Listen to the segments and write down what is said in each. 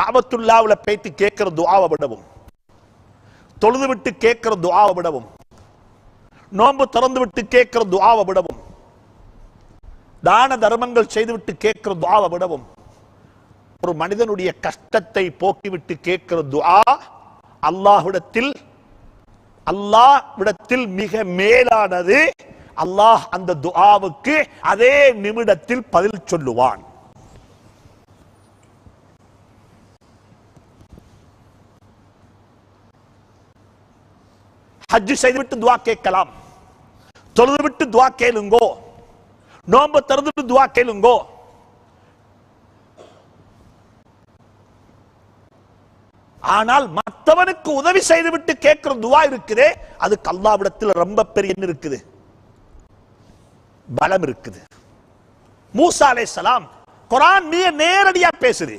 காபத்துல்லாவுல பேத்து கேட்கிற துவாவை விடவும். தொழுது விட்டு கேட்கிற துவாவை விடவும். நோன்பு திறந்து விட்டு கேட்கிற துவாவை விடவும். தான தர்மங்கள் செய்துவிட்டு கேட்கிற துவாவை விடவும். ஒரு மனிதனுடைய கஷ்டத்தை போக்கிவிட்டு கேட்கிற துஆ அல்லாஹ்விடத்தில் அல்லாஹ்விடத்தில் மிக மேலானது. அல்லாஹ் அந்த துஆவுக்கு அதே நிமிடத்தில் பதில் சொல்லுவான். ஹஜ் செய்துவிட்டு துவா கேட்கலாம். தொழுது விட்டு துவா கேளுங்கோ. நோன்பு திறந்துட்டு துவா கேளுங்கோ. ஆனால் மற்றவனுக்கு உதவி செய்துவிட்டு கேட்கிற துவா இருக்குதே அதுக்கு அல்லாவிடத்தில் ரொம்ப பெரிய என்ன இருக்குது. பலம் இருக்குது. மூசா சலாம் குரான் மிக நேரடியா பேசுது.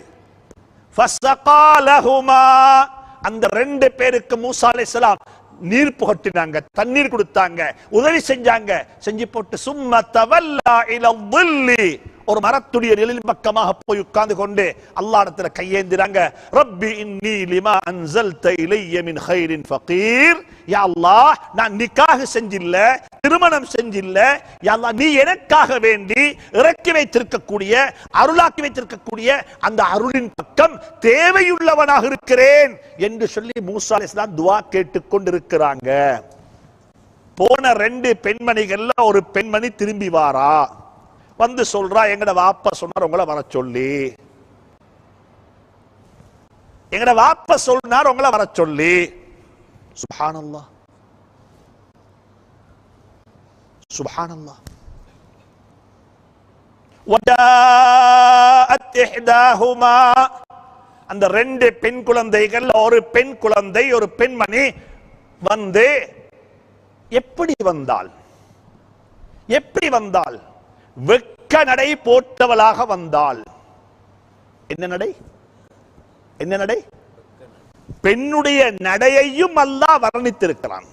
அந்த ரெண்டு பேருக்கு மூசா சலாம் நீர் புகட்டினாங்க தண்ணீர் கொடுத்தாங்க உதவி செஞ்சாங்க. செஞ்சு போட்டு சும்மா தவல்லா இல ஒரு மரத்துடைய நிழலின் பக்கமாக போய் உட்கார்ந்து கொண்டு அல்லாடத்துல கையேந்திராங்க. ரப்பி இன்னி லிமா அன்சல்த இலைய மின் ஹைரின் ஃபகீர். யா அல்லாஹ் நான் நிக்காக செஞ்சில்ல திருமணம் செஞ்சில்ல. யா அல்லாஹ் நீ எனக்காக வேண்டி இறக்கி வைத்திருக்கக்கூடிய அருளாக்கி வைத்திருக்கக்கூடிய அந்த அருளின் பக்கம் தேவையுள்ளவனாக இருக்கிறேன் என்று சொல்லி மூசா அலிஸ்லாம் துவா கேட்டுக்கொண்டிருக்கிறாங்க போன ரெண்டு பெண்மணிகள்ல ஒரு பெண்மணி திரும்பி வாரா. வந்து சொல்றா எங்கட வாப்ப சொன்னார் உங்களை வர சொல்லி. எங்கட வாப்ப சொன்னார் உங்களை வர சொல்லி. சுபானல்லா சுபானல்லா அந்த ரெண்டு பெண் குழந்தைகள் ஒரு பெண் குழந்தை ஒரு பெண்மணி வந்து எப்படி வந்தால் எப்படி வந்தால் வெக்க பக்க நடை போட்டவளாக வந்தாள். என்ன நடை? என்ன நடை? பெண்ணுடைய நடையையும் அல்லாஹ் வர்ணித்திருக்கிறான்.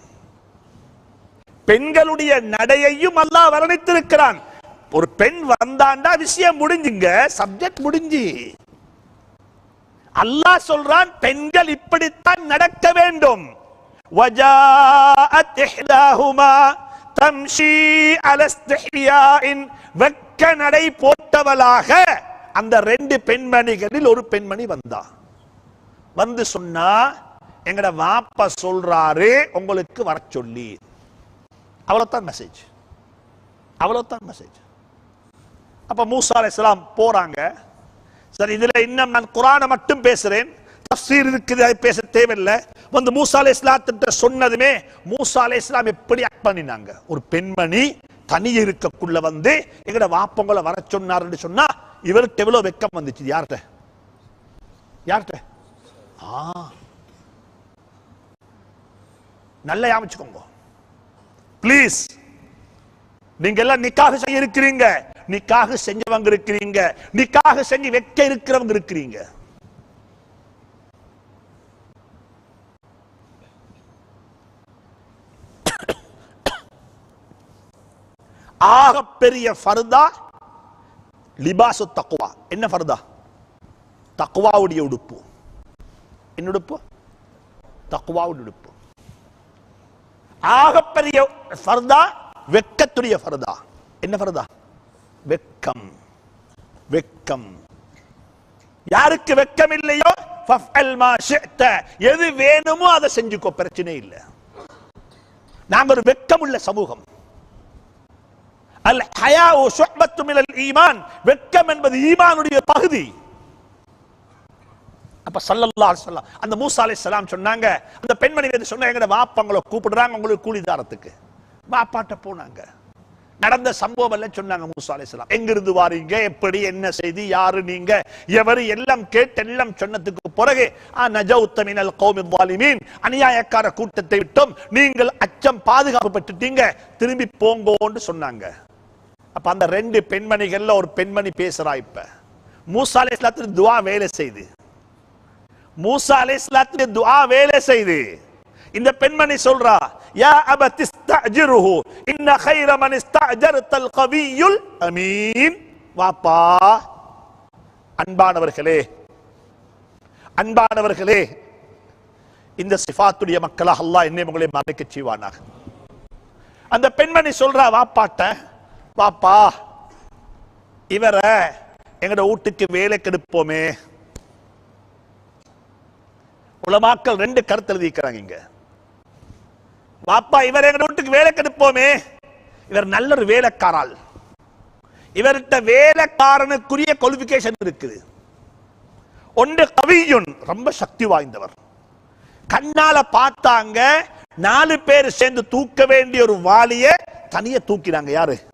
பெண்களுடைய நடையையும் அல்லாஹ் வர்ணித்திருக்கிறான். ஒரு பெண் வந்தாண்டா விஷயம் முடிஞ்சுங்க சப்ஜெக்ட் முடிஞ்சு. அல்லாஹ் சொல்றான் பெண்கள் இப்படித்தான் நடக்க வேண்டும். தம்ஷி அலஸ்தியாயின் பக்க நடை போட்டவளாக அந்த ரெண்டு பெண்மணிகளில் ஒரு பெண்மணி வந்தா. வந்து சொன்னா எங்கட வாப்பா சொல்றாரு உங்களுக்கு வர சொல்லி. அவ்வளவுதான் மெசேஜ் அவ்வளவுதான் மெசேஜ் அப்ப மூசா அலையாம் போறாங்க. சரி இதுல இன்னும் நான் குரானை மட்டும் பேசுறேன். தஃசீர் இருக்குது பேச தேவையில்லை. வந்து மூசா அலை இஸ்லாத்திட்ட சொன்னதுமே மூசா அலை இஸ்லாம் எப்படி ஆக்ட் பண்ணினாங்க? ஒரு பெண்மணி தனியே இருக்கக்குள்ள வந்து எங்கட வாப்பங்களை வர சொன்னார்னு சொன்னா இவருக்கு எவ்வளவு வெக்கம் வந்துச்சு? யார்கிட்ட? யார்கிட்ட? ஆ. நல்லா யாமிச்சுக்கோங்க ப்ளீஸ் நீங்க எல்லாம் நிக்காக செய்ய இருக்கிறீங்க. நிக்காக செஞ்சவங்க இருக்கிறீங்க. நிக்காக செஞ்சு வைக்க இருக்கிறவங்க இருக்கிறீங்க. ஆகப்பெரிய ஃபர்தா? லிபாசு தக்குவா என்ன ஃபர்தா? தக்குவாவுடைய உடுப்பு. என்ன உடுப்பு? தக்குவாவுடைய உடுப்பு. ஆகப்பெரிய ஃபர்தா? வெக்கத்துடைய ஃபர்தா. என்ன ஃபர்தா? வெக்கம். வெக்கம். யாருக்கு வெக்கம் இல்லையோ எது வேணுமோ அதை செஞ்சுக்கோ பிரச்சனை இல்லை. நாங்கள் ஒரு வெக்கம் உள்ள சமூகம். அல் ஓ ஷுஅபத்து மினல் ஈமான். வெட்கம் என்பது ஈமானுடைய பகுதி. அப்ப சல்லல்லா அலைஹி அந்த மூசா அலைஹிஸ்ஸலாம் சொன்னாங்க அந்த பெண்மணி வந்து சொன்னாங்க எங்கட வாப்பங்களை கூப்பிடுறாங்க உங்களுக்கு கூலிதாரத்துக்கு வாப்பாட்ட போனாங்க. நடந்த சம்பவம் எல்லாம் சொன்னாங்க மூசா அலைஹிஸ்ஸலாம் எங்கிருந்து வாரீங்க? எப்படி? என்ன செய்தி? யாரு நீங்க? எவரு? எல்லாம் கேட்டு எல்லாம் சொன்னதுக்கு பிறகு நஜௌத்த மினல் கௌமி வாலிமீன் அநியாயக்கார கூட்டத்தை விட்டோம். நீங்கள் அச்சம் பாதுகாப்பு பெற்றுட்டீங்க. திரும்பி போங்கோன்னு சொன்னாங்க. அப்ப அந்த ரெண்டு பெண்மணிகள்ல ஒரு பெண்மணி பேசுறா இப்ப. மூசா அலைஹிஸ்ஸலாத்துக்கு துவா வேலை செய்து. மூசா இஸ்லாத்து வேலை செய்து. இந்த பெண்மணி சொல்றா யா அபத் இஸ்தஜிருஹு இன்ன கைர மன் இஸ்தஅஜர்தல் கவியுல் அமீன். வாப்பா. அன்பானவர்களே அன்பானவர்களே இந்த சிஃபாத்துடைய மக்களாக அல்லாஹ் என்னை உங்களை மறைக்க செய்வானாக. அந்த பெண்மணி சொல்றா வாப்பாட்ட பாப்பா இவரை எங்கட வீட்டுக்கு வேலைக்கு எடுப்போமே. உலமாக்கள் ரெண்டு கருத்து எழுதிக்கிறாங்க இங்க. பாப்பா இவர் எங்க வீட்டுக்கு வேலைக்கு எடுப்போமே. இவர் நல்ல ஒரு வேலைக்காரால். இவர்கிட்ட வேலைக்காரனுக்குரிய குவாலிபிகேஷன் இருக்குது. ஒன்று கவியுன் ரொம்ப சக்தி வாய்ந்தவர். கண்ணால பார்த்தாங்க நாலு பேர் சேர்ந்து தூக்க வேண்டிய ஒரு வாளிய தனிய தூக்கினாங்க யாரு?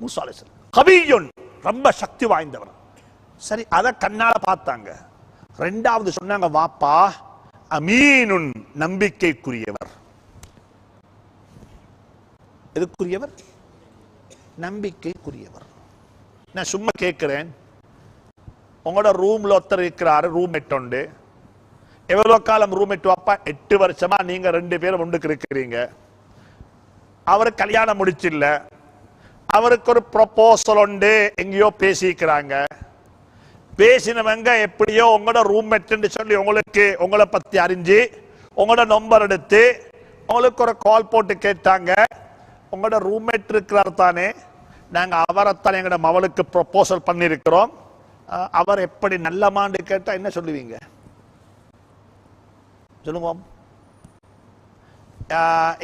மூசா அலைஹிஸ்ஸலாம். ரொம்ப சக்தி வாய்ந்தவர் சரி அத கண்ணால பார்த்தாங்க. ரெண்டாவது சொன்னாங்க வாப்பா அமீனுன் நம்பிக்கைக்குரியவர். எதுக்குரியவர்? நம்பிக்கைக்குரியவர். நான் சும்மா கேட்கிறேன். உங்களோட ரூம்ல ஒருத்தர் இருக்கிறாரு ரூம்மேட் உண்டு. எவ்வளோ காலம் ரூம்மேட் வாப்பா? எட்டு வருஷமா நீங்க ரெண்டு பேரும் ஒன்றுக்கு இருக்கிறீங்க. அவர் கல்யாணம் முடிச்சில்ல. அவருக்கு ஒரு ப்ரொபோசல் உண்டு. எங்கேயோ பேசிக்கிறாங்க. பேசினவங்க எப்படியோ உங்களோட ரூம்மேட்னு சொல்லி உங்களுக்கு உங்களை பற்றி அறிஞ்சு உங்களோட நம்பர் எடுத்து உங்களுக்கு ஒரு கால் போட்டு கேட்டாங்க. உங்களோட ரூம்மேட் இருக்கிறார் தானே. நாங்கள் அவரைத்தான் எங்களோட மவளுக்கு ப்ரொபோசல் பண்ணியிருக்கிறோம். அவர் எப்படி நல்லமான்னு கேட்டால் என்ன சொல்லுவீங்க? சொல்லுங்க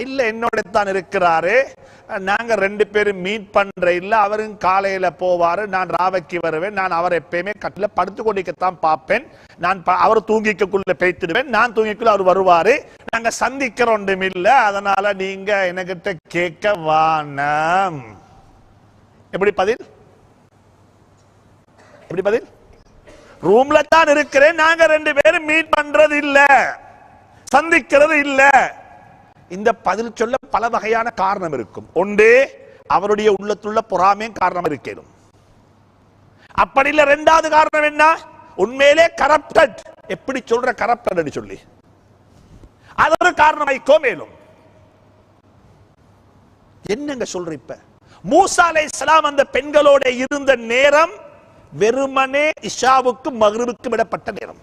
இல்ல என்னோட தான் இருக்கிறாரு. நாங்க ரெண்டு பேரும் மீட் பண்ற இல்ல அவரும் காலையில போவாரு நான் ராவைக்கு வருவேன் நான் அவர் எப்பயுமே கட்டில் படுத்து கொண்டிக்கத்தான் பார்ப்பேன். நான் அவர் தூங்கிக்கக்குள்ள பேய்த்திடுவேன் நான் தூங்கிக்குள்ள அவர் வருவாரு. நாங்க சந்திக்கிற ஒன்றும் இல்லை அதனால நீங்க எனக்கிட்ட கேட்க வானம். எப்படி பதில்? எப்படி பதில்? ரூம்ல தான் இருக்கிறேன் நாங்க ரெண்டு பேரும் மீட் பண்றது இல்ல சந்திக்கிறது இல்ல. இந்த பதில் சொல்ல பல வகையான காரணம் இருக்கும். ஒன்று அவருடைய உள்ளத்துள்ள பொறாமையும் காரணம் இருக்கணும் அப்படி இல்ல ரெண்டாவது காரணம் என்ன? உண்மையிலே கரப்டட் எப்படி சொல்ற கரப்டட் சொல்லி. அது ஒரு காரணமாய்க்கோ மேலும். என்னங்க சொல்ற இப்ப? மூசா சலாம் அந்த பெண்களோட இருந்த நேரம் வெறுமனே இஷாவுக்கும் மகரிபுக்கும் விடப்பட்ட நேரம்.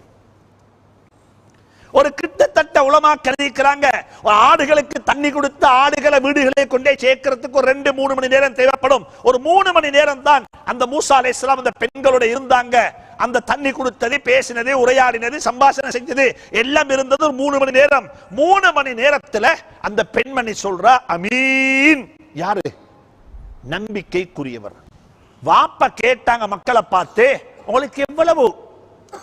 ஒரு கிட்டத்தட்ட உலமா கருதிக்கிறாங்க ஒரு ஆடுகளுக்கு தண்ணி கொடுத்து ஆடுகளை வீடுகளை கொண்டே சேர்க்கறதுக்கு ஒரு ரெண்டு மூணு மணி நேரம் தேவைப்படும். ஒரு மூணு மணி நேரம் தான் அந்த மூசா அலைஹிஸ்ஸலாம் அந்த பெண்களோட இருந்தாங்க. அந்த தண்ணி கொடுத்தது பேசினது உரையாடினது சம்பாஷணை செஞ்சது எல்லாம் இருந்தது ஒரு மூணு மணி நேரம். மூணு மணி நேரத்துல அந்த பெண்மணி சொல்றா அமீன். யாரு? நம்பிக்கைக்குரியவர். வாப்ப கேட்டாங்க மக்களை பார்த்து உங்களுக்கு எவ்வளவு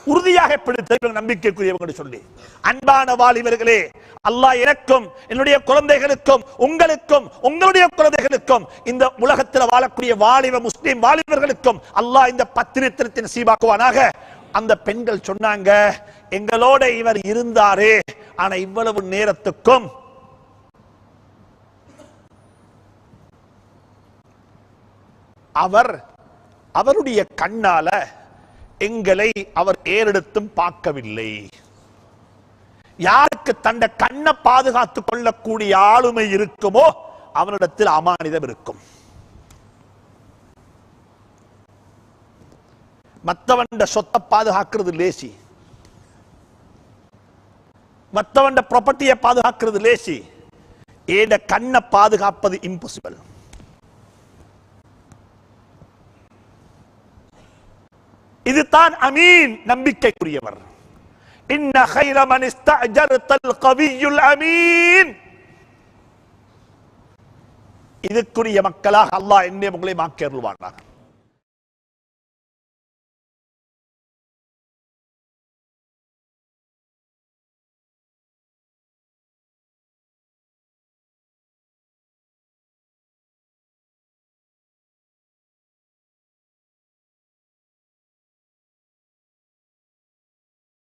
உறுதியாக எப்படி நம்பிக்கைக்குரியவங்க சொல்லி. அன்பான வாலிபர்களே அல்லாஹ் எனக்கும் என்னுடைய குழந்தைகளுக்கும் உங்களுக்கும் உங்களுடைய குழந்தைகளுக்கும் இந்த உலகத்தில் வாழக்கூடிய வாலிப முஸ்லிம் வாலிபர்களுக்கும் அல்லாஹ் இந்த பத்திரித்திரத்தின் சீபாக்குவானாக அந்த பெண்கள் சொன்னாங்க எங்களோட இவர் இருந்தாரே ஆனா இவ்வளவு நேரத்துக்கும் அவர் அவருடைய கண்ணால எங்களை அவர் ஏறெடுத்தும் பார்க்கவில்லை. யாருக்கு தண்ட கண்ணை பாதுகாத்துக் கொள்ளக்கூடிய ஆளுமை இருக்குமோ அவனிடத்தில் அமானிதம் இருக்கும். மத்தவண்ட சொத்தை பாதுகாக்கிறது லேசி. மத்தவண்ட ப்ராப்பர்ட்டியை பாதுகாக்கிறது லேசி. ஏட கண்ணை பாதுகாப்பது இம்பாசிபிள் இதுதான் அமீன் நம்பிக்கைக்குரியவர் இன்ன خير من استأجرت القوي الأمين இதுக்குரிய மக்களாக அல்லாஹ் என்னை உங்களை மாக்கி அருள்வானாக